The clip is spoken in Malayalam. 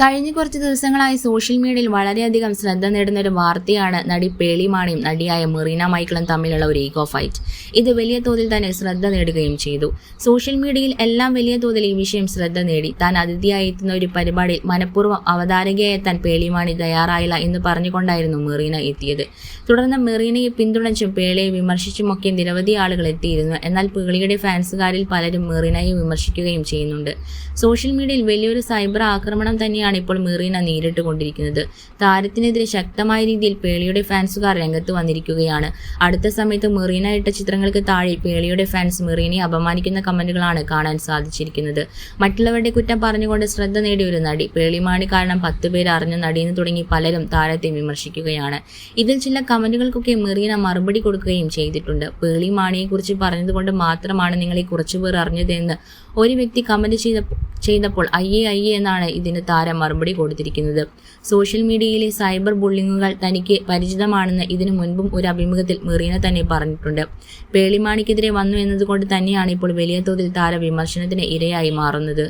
കഴിഞ്ഞ കുറച്ച് ദിവസങ്ങളായി സോഷ്യൽ മീഡിയയിൽ വളരെയധികം ശ്രദ്ധ നേടുന്ന ഒരു വാർത്തയാണ് നടി പേളിമാണിയും നടിയായ മെറീന മൈക്കിളും തമ്മിലുള്ള ഒരു ഈഗോ ഫൈറ്റ്. ഇത് വലിയ തോതിൽ തന്നെ ശ്രദ്ധ നേടുകയും ചെയ്തു. സോഷ്യൽ മീഡിയയിൽ എല്ലാം വലിയ തോതിൽ ഈ വിഷയം ശ്രദ്ധ നേടി. താൻ അതിഥിയായി എത്തുന്ന ഒരു പരിപാടിയിൽ മനഃപൂർവം അവതാരകയായി എത്താൻ പേളിമാണി തയ്യാറായില്ല എന്ന് പറഞ്ഞുകൊണ്ടായിരുന്നു മെറീന എത്തിയത്. തുടർന്ന് മെറീനയെ പിന്തുണച്ചും പേളിയെ വിമർശിച്ചുമൊക്കെ നിരവധി ആളുകൾ എത്തിയിരുന്നു. എന്നാൽ പേളിയുടെ ഫാൻസുകാരിൽ പലരും മെറീനയെ വിമർശിക്കുകയും ചെയ്യുന്നുണ്ട്. സോഷ്യൽ മീഡിയയിൽ വലിയൊരു സൈബർ ആക്രമണം തന്നെയാണ് ഇപ്പോൾ മെറീന നേരിട്ട് കൊണ്ടിരിക്കുന്നത് താരത്തിനെതിരെ ശക്തമായ രീതിയിൽ പേളിയുടെ ഫാൻസുകാർ രംഗത്ത് വന്നിരിക്കുകയാണ്. അടുത്ത സമയത്ത് മെറീന ഇട്ട ചിത്രങ്ങൾക്ക് താഴെ പേളിയുടെ ഫാൻസ് മെറീനയെ അപമാനിക്കുന്ന കമന്റുകളാണ് കാണാൻ സാധിച്ചിരിക്കുന്നത്. മറ്റുള്ളവരുടെ കുറ്റം പറഞ്ഞുകൊണ്ട് ശ്രദ്ധ നേടിയ ഒരു നടി പേളിമാണി കാരണം പത്ത് പേര് അറിഞ്ഞ നടിയെന്ന് തുടങ്ങി പലരും താരത്തെ വിമർശിക്കുകയാണ്. ഇതിൽ ചില കമന്റുകൾക്കൊക്കെ മെറീന മറുപടി കൊടുക്കുകയും ചെയ്തിട്ടുണ്ട്. പേളിമാണിയെക്കുറിച്ച് പറഞ്ഞതുകൊണ്ട് മാത്രമാണ് നിങ്ങളെ കുറച്ചുപേർ അറിഞ്ഞതെന്ന് ഒരു വ്യക്തി കമന്റ് ചെയ്ത ചെയ്തപ്പോൾ അയ്യേ അയ്യേ എന്നാണ് ഇതിന് താരം മറുപടി കൊടുത്തിരിക്കുന്നത്. സോഷ്യൽ മീഡിയയിലെ സൈബർ ബുള്ളിങ്ങുകൾ തനിക്ക് പരിചിതമാണെന്ന് ഇതിനു മുൻപും ഒരു അഭിമുഖത്തിൽ മെറീന തന്നെ പറഞ്ഞിട്ടുണ്ട്. പേളിമാണിക്കെതിരെ വന്നു എന്നതുകൊണ്ട് തന്നെയാണ് ഇപ്പോൾ വലിയ തോതിൽ താര വിമർശനത്തിന് ഇരയായി മാറുന്നത്.